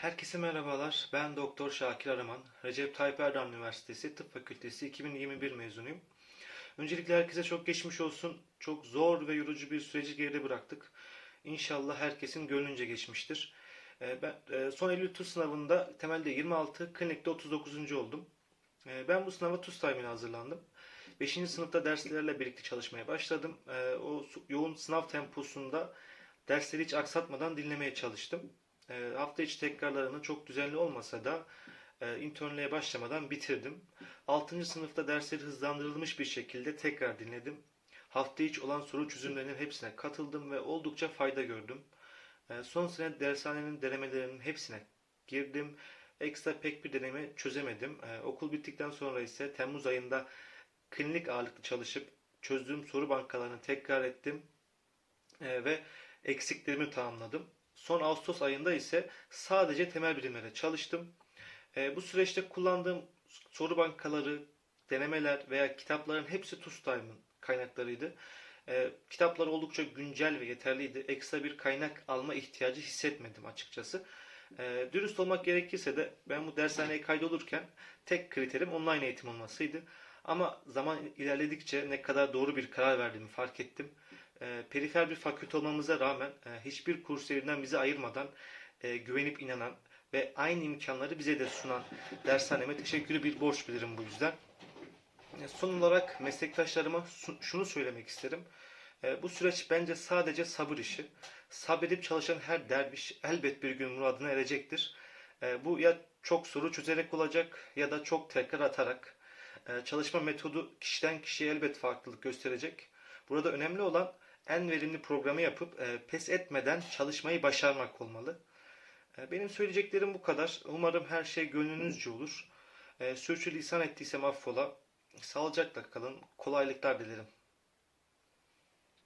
Herkese merhabalar. Ben Doktor Şakir Araman. Recep Tayyip Erdoğan Üniversitesi Tıp Fakültesi 2021 mezunuyum. Öncelikle herkese çok geçmiş olsun. Çok zor ve yorucu bir süreci geride bıraktık. İnşallah herkesin gönlünce geçmiştir. Ee, Ben e, son Eylül TUS sınavında temelde 26, klinikte 39. oldum. Ee, Ben bu sınava TUS time'ine hazırlandım. 5. sınıfta derslerle birlikte çalışmaya başladım. Ee, O yoğun sınav temposunda dersleri hiç aksatmadan dinlemeye çalıştım. E, hafta içi tekrarlarını çok düzenli olmasa da e, internliğe başlamadan bitirdim. 6. sınıfta dersleri hızlandırılmış bir şekilde tekrar dinledim. Hafta içi olan soru çözümlerinin hepsine katıldım ve oldukça fayda gördüm. E, son sene dershanenin denemelerinin hepsine girdim. Ekstra pek bir deneme çözemedim. E, okul bittikten sonra ise Temmuz ayında klinik ağırlıklı çalışıp çözdüğüm soru bankalarını tekrar ettim E, ve eksiklerimi tamamladım. Son Ağustos ayında ise sadece temel bilimlere çalıştım. E, bu süreçte kullandığım soru bankaları, denemeler veya kitapların hepsi TUSTIME'ın kaynaklarıydı. E, kitaplar oldukça güncel ve yeterliydi. Ekstra bir kaynak alma ihtiyacı hissetmedim açıkçası. E, dürüst olmak gerekirse de ben bu dershaneye kaydolurken tek kriterim online eğitim olmasıydı. Ama zaman ilerledikçe ne kadar doğru bir karar verdiğimi fark ettim. E, perifer bir fakülte olmamıza rağmen e, hiçbir kurs yerinden bizi ayırmadan e, güvenip inanan ve aynı imkanları bize de sunan dershaneme teşekkürü bir borç bilirim bu yüzden. E, Son olarak meslektaşlarıma şunu söylemek isterim. E, Bu süreç bence sadece sabır işi. Sabredip çalışan her derviş elbet bir gün muradına erecektir. E, Bu ya çok soru çözerek olacak ya da çok tekrar atarak. E, Çalışma metodu kişiden kişiye elbet farklılık gösterecek. Burada önemli olan en verimli programı yapıp e, pes etmeden çalışmayı başarmak olmalı. E, Benim söyleyeceklerim bu kadar. Umarım her şey gönlünüzce olur. E, Sürçülisan ettiysem affola. Sağlıcakla kalın. Kolaylıklar dilerim.